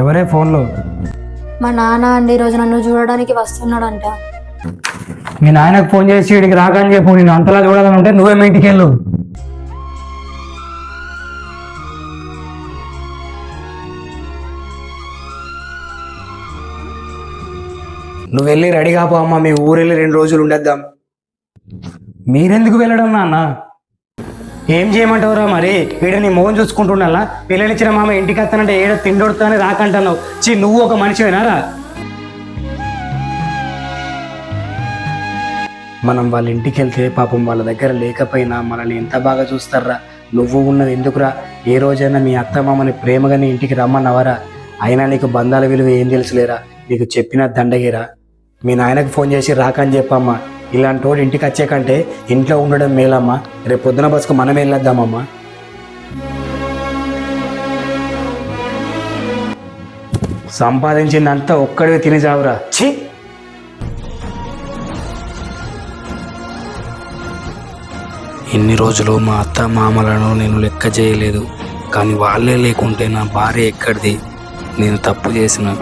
ఎవరే ఫోన్లో? మా నాన్న అండి ఈరోజు నన్ను చూడడానికి వస్తున్నాడంట. మీ నాయనకు ఫోన్ చేసి వీడికి రాకని చెప్పు నేను అంతలా చూడాలని ఉంటే నువ్వే మీ ఇంటికి వెళ్ళు. నువ్వు వెళ్ళి రెడీ కాపో అమ్మ మీ ఊరు వెళ్ళి రెండు రోజులు ఉండేద్దాం. మీరెందుకు వెళ్ళడం నాన్న? ఏం చేయమంటావురా మరి? వీడ నీ మోహన్ చూసుకుంటున్నా పిల్లలిచ్చిన మామ ఇంటికి వస్తానంటే ఏడో తిండొడతానని రాకంటున్నావు. చీ నువ్వు ఒక మనిషివేనారా? మనం వాళ్ళ ఇంటికి వెళ్తే పాపం వాళ్ళ దగ్గర లేకపోయినా మనల్ని ఎంత బాగా చూస్తారా? నువ్వు ఉన్నది ఎందుకురా? ఏ రోజైనా మీ అత్త మామని ప్రేమగానే ఇంటికి రమ్మన్నవరా? అయినా నీకు బంధాల విలువ ఏం తెలుసులేరా? నీకు చెప్పిన దండగిరా? మీ నాయనకు ఫోన్ చేసి రాకని చెప్పమ్మా. ఇలాంటి వాడు ఇంటికి వచ్చే కంటే ఇంట్లో ఉండడం మేలమ్మా. రేపు పొద్దున బస్సుకు మనం వెళ్ళొద్దామమ్మా. సంపాదించిందంతా ఒక్కడివే తిని చావురా. ఛీ! ఇన్ని రోజులు మా అత్త మామలను నేను లెక్క చేయలేదు. కానీ వాళ్ళే లేకుంటే నా భార్య ఎక్కడిది? నేను తప్పు చేసిన.